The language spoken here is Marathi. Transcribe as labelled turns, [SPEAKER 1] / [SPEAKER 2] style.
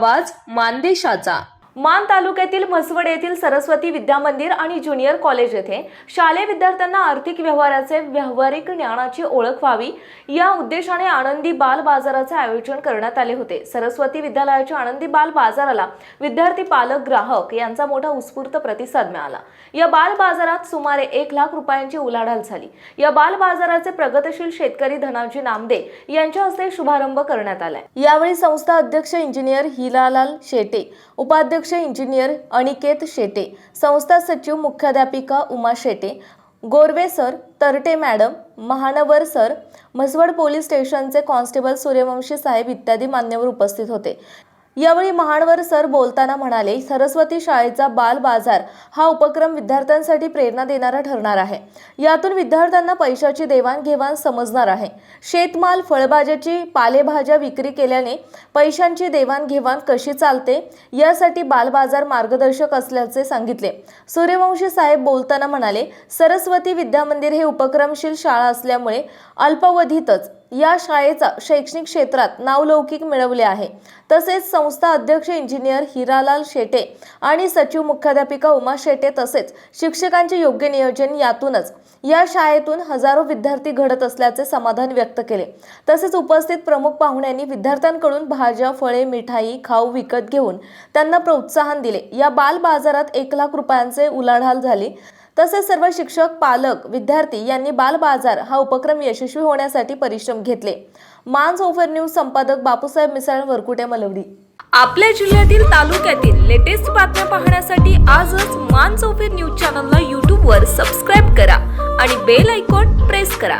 [SPEAKER 1] आवाज मानदेशाचा. मान तालुक्यातील म्हसवड येथील सरस्वती विद्या मंदिर आणि ज्युनियर कॉलेज येथे शालेय विद्यार्थ्यांना आर्थिक व्यवहाराचे व्यावहारिक ज्ञानाची ओळख व्हावी या उद्देशाने आनंदी बाल बाजाराचे आयोजन करण्यात आले होते. सरस्वती विद्यालयाच्या आनंदी बाल बाजाराला विद्यार्थी पालक ग्राहक यांचा मोठा उत्स्फूर्त प्रतिसाद मिळाला. या बाल बाजारात सुमारे एक लाख रुपयांची उलाढाल झाली. या बाल बाजाराचे प्रगतशील शेतकरी धनाजी नामदे यांच्या हस्ते शुभारंभ करण्यात आलाय. यावेळी संस्था अध्यक्ष इंजिनियर हिलालाल शेटे उपाध्यक्ष अध्यक्ष इंजिनियर अनिकेत शेटे संस्था सचिव मुख्याध्यापिका Uma Shete Gorve sir Tarte madam Mahanwar sir Mhaswad police स्टेशनचे कॉन्स्टेबल सूर्यवंशी साहेब इत्यादी मान्यवर उपस्थित होते. यावेळी महाडवर सर बोलताना म्हणाले सरस्वती शाळेचा बाल बाजार हा उपक्रम विद्यार्थ्यांसाठी प्रेरणा देणारा ठरणार आहे. यातून विद्यार्थ्यांना पैशाची देवाणघेवाण समजणार आहे. शेतमाल फळभाज्याची पालेभाज्या विक्री केल्याने पैशांची देवाणघेवाण कशी चालते यासाठी बालबाजार मार्गदर्शक असल्याचे सांगितले. सूर्यवंशी साहेब बोलताना म्हणाले सरस्वती विद्यामंदिर हे उपक्रमशील शाळा असल्यामुळे अल्पावधीतच या शाळेचा शैक्षणिक क्षेत्रात नावलौकिक मिळवले आहे. तसेच संस्था अध्यक्ष इंजिनियर हिरालाल शेटे आणि सचिव मुख्याध्यापिका उमा शेटे तसेच शिक्षकांचे योग्य नियोजन यातूनच या शाळेतून हजारो विद्यार्थी घडत असल्याचे समाधान व्यक्त केले. तसेच उपस्थित प्रमुख पाहुण्यांनी विद्यार्थ्यांकडून भाज्या फळे मिठाई खाऊ विकत घेऊन त्यांना प्रोत्साहन दिले. या बाल बाजारात एक लाख रुपयांचे उलाढाल झाली. तसेच सर्व शिक्षक पालक विद्यार्थी यांनी बाल बाजार हा उपक्रम यशस्वी होण्यासाठी परिश्रम घेतले. मान्स ओव्हर न्यूज संपादक बापूसाहेब मिसाळ वरकुटे मलवडी.
[SPEAKER 2] आपल्या जिल्ह्यातील तालुक्यातील लेटेस्ट बातम्या पाहण्यासाठी आजच मान्स ओव्हर न्यूज चॅनलला यूट्यूबवर सबस्क्राईब करा आणि बेल आयकॉन प्रेस करा.